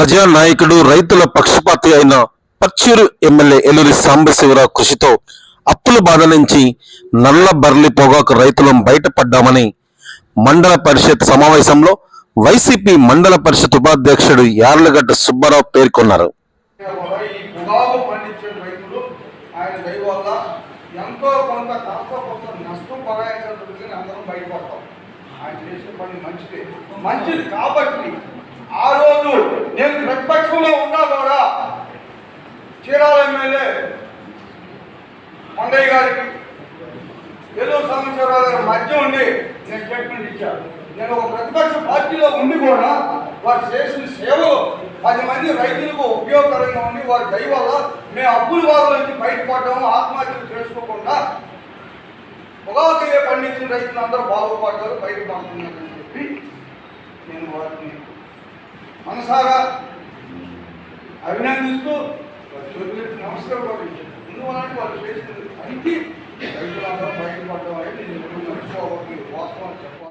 ప్రజానాయకుడు రైతుల పక్షపాతి అయిన పచ్చూరు ఎమ్మెల్యే ఎల్లూరి సాంబశివరావు కృషితో అప్పుల బాధ నుంచి నల్ల బర్లి పొగాకు రైతులం బయటపడ్డామని మండల పరిషత్ సమావేశంలో వైసీపీ మండల పరిషత్ ఉపాధ్యక్షుడు యార్లగడ్డ సుబ్బారావు పేర్కొన్నారు. ఎంతో కొంత కాస్త కొంత నష్టం పరాయించడానికి అందరం బయటపడతాం ఆయన చేసిన పని మంచిది కాబట్టి చీరాల ఎమ్మెల్యే కొండయ్య గారికి ఏదో సంవత్సరాల గారి మధ్య ఉండి నేను స్టేట్మెంట్ ఇచ్చాను. నేను ఒక ప్రతిపక్ష పార్టీలో ఉండి కూడా వారు చేసిన సేవలు పది మంది రైతులకు ఉపయోగకరంగా ఉండి వారి దయ వల్ల మేము అప్పుల బాధల నుంచి బయటపడడం ఆత్మహత్యలు చేసుకోకుండా పొగాకు పండించిన రైతులు అందరూ బాగుపడ్డారు బయటపడుతున్నారని చెప్పి నేను వారిని మనసారా అభినందిస్తూ వారి చేతులెత్తి నమస్కారం కూడా ఇచ్చాను ఎందువల్లంటే వాళ్ళు చేసిన పనికి